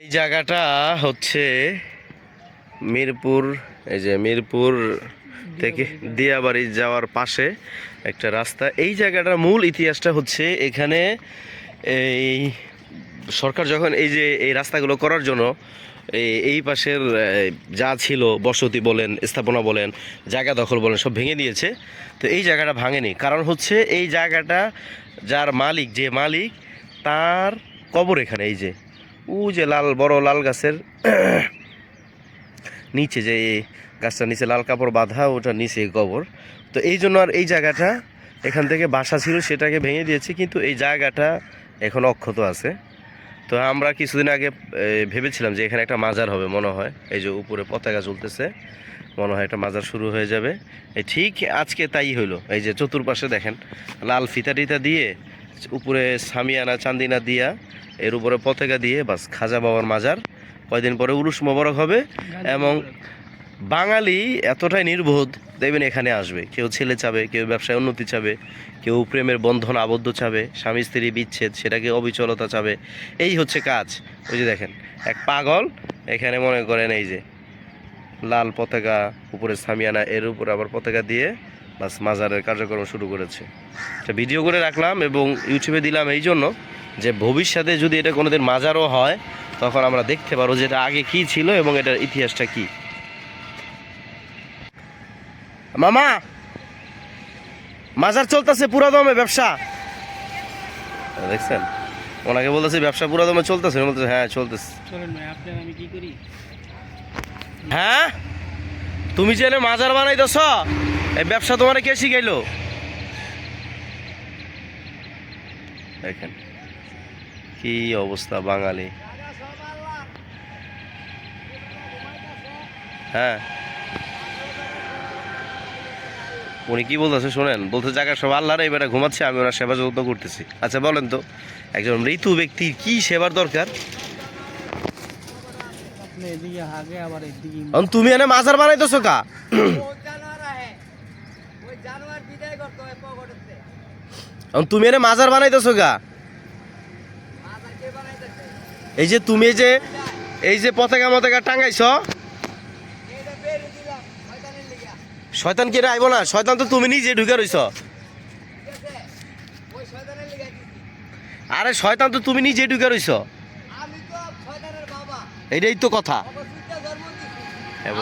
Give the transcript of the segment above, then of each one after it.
এই জায়গাটা হচ্ছে মিরপুর, এই যে মিরপুর থেকে দিয়াবাড়ি যাওয়ার পাশে একটা রাস্তা। এই জায়গাটার মূল ইতিহাসটা হচ্ছে এখানে এই সরকার যখন এই যে এই রাস্তাগুলো করার জন্য এই পাশের যা ছিল, বসতি বলেন, স্থাপনা বলেন, জায়গা দখল বলেন, সব ভেঙে দিয়েছে। তো এই জায়গাটা ভাঙেনি। কারণ হচ্ছে এই জায়গাটা যার মালিক, যে মালিক, তার কবর এখানে, এই যে ও যে লাল, বড় লাল গাছের নিচে যে এই গাছটার নিচে লাল কাপড় বাঁধা ওটা নিচে গোবর। তো এই জন্য আর এই জায়গাটা এখান থেকে বাসা ছিল, সেটাকে ভেঙে দিয়েছে, কিন্তু এই জায়গাটা এখন অক্ষত আছে। তো আমরা কিছুদিন আগে ভেবেছিলাম যে এখানে একটা মাজার হবে, মনে হয়। এই যে উপরে পতাকা চলতেছে মনে হয় একটা মাজার শুরু হয়ে যাবে। এই ঠিক আজকে তাই হইল। এই যে চতুর্পাশে দেখেন, লাল ফিতা টিতা দিয়ে, উপরে সামিয়ানা, চান্দিনা দিয়া এর উপরে পতাকা দিয়ে বাস, খাজা বাবার মাজার। কয়দিন পরে উরুস মোবারক হবে এবং বাঙালি এতটাই নির্বোধ, দেখবেন এখানে আসবে। কেউ ছেলে চাবে, কেউ ব্যবসায় উন্নতি চাবে, কেউ প্রেমের বন্ধন আবদ্ধ চাবে, স্বামী স্ত্রী বিচ্ছেদ, সেটাকে অবিচলতা চাবে। এই হচ্ছে কাজ। ওই যে দেখেন, এক পাগল, এখানে মনে করেন এই যে লাল পতাকা, উপরে সামিয়ানা, এর উপর আবার পতাকা দিয়ে বাস মাজারের কার্যক্রম শুরু করেছে। ভিডিও করে রাখলাম এবং ইউটিউবে দিলাম এই জন্য। যে ভবিষ্যতে যদি এটা কোনোদিন মাজারও হয় তখন আমরা দেখতে পারব যে এটা আগে কি ছিল এবং এটার ইতিহাসটা কি। মামা মাজার চলতেছে পুরো দমে ব্যবসা। দেখছেন? ওনাকে বলতেছে ব্যবসা পুরো দমে চলতেছে বলতেছে হ্যাঁ চলতেছে। হ্যাঁ? তুমি যে মাজার বানাইতেছ এই ব্যবসা তোমার কে শিখাইলো? দেখেন। কি অবস্থা বাঙালি? হ্যাঁ। উনি কি বলতেছে শোনেন বলতে জায়গা সব আল্লাহর এবারে ঘুমাচ্ছে, আমি ওনার সেবা যত্ন করতেছি। আচ্ছা বলেন তো, একজন মৃত্যু ব্যক্তির কি সেবার দরকার? তুমি এনে মাজার বানাইতেছো কা? তুমি এনে মাজার বানাইতেছো গা এই যে তুমি যে, এই যে পতাকা মতাকা টাঙ্গাইছ শয়তান কি আইব না? শয়তান তো তুমি নিজে ঢুকে রইছ। আরে শয়তান তো তুমি নিজে ঢুকে রইছ। এইটাই তো কথা। হ্যাঁ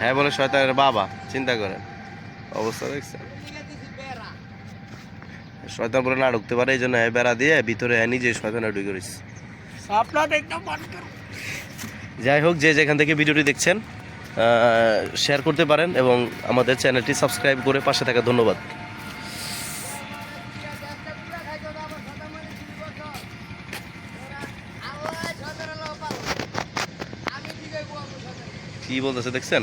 হ্যাঁ বলে, শয়তানের বাবা, চিন্তা করেন। অবস্থা দেখছেন? শয়তান বলে না ঢুকতে পারে, এই জন্য হ্যাঁ বেড়া দিয়ে ভিতরে হ্যাঁ নিজে শয়তানে ঢুকে রয়েছে যাই হোক যে যেখান থেকে ভিডিওটি দেখছেন শেয়ার করতে পারেন এবং আমাদের চ্যানেলটি সাবস্ক্রাইব করে পাশে থাকা ধন্যবাদ। কি বলতেছে দেখছেন?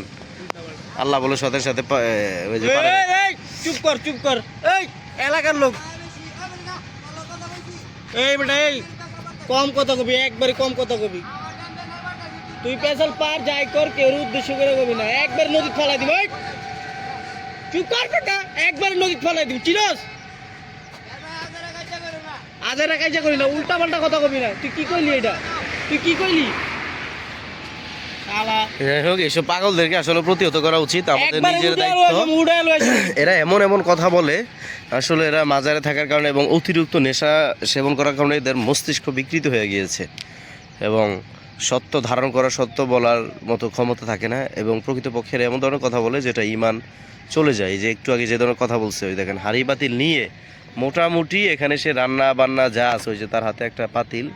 আল্লাহ বলে সাথে সাথে চুপ কর চুপ কর। এই এলাকার লোক। এই বেটা এই। কম কথা কবি একবারে কম কথা কবি। তুই পেসল পার যাই কর কেউ উদ্দেশ্য করে কবি না। একবার নদী ফেলাই দিব! চুপ কর বেটা একবার নদী ফেলাই দিব চিরস আজারা কাজা করি না উল্টা পাল্টা কথা কবি না। তুই কি কইলি এটা? তুই কি কইলি? যাই হোক এইসব পাগলদেরকে আসলে প্রতিহত করা উচিত আমাদের নিজের দায়িত্ব। এরা এমন এমন কথা বলে আসলে এরা মাজারে থাকার কারণে এবং অতিরিক্ত নেশা সেবন করার কারণে এদের মস্তিষ্ক বিকৃত হয়ে গিয়েছে। এবং সত্য ধারণ করা সত্য বলার মতো ক্ষমতা থাকে না এবং প্রকৃতপক্ষের এমন ধরনের কথা বলে যেটা ইমান চলে যায়। যে একটু আগে যে ধরনের কথা বলছে ওই দেখেন হাড়ি পাতিল নিয়ে মোটামুটি এখানে সে রান্না বান্না যা আছে ওই যে তার হাতে একটা পাতিল।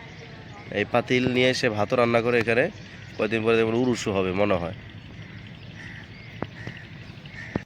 এই পাতিল নিয়ে সে ভাতও রান্না করে এখানে। কয়েকদিন পরে দেখবেন উরুসু হবে মনে হয়।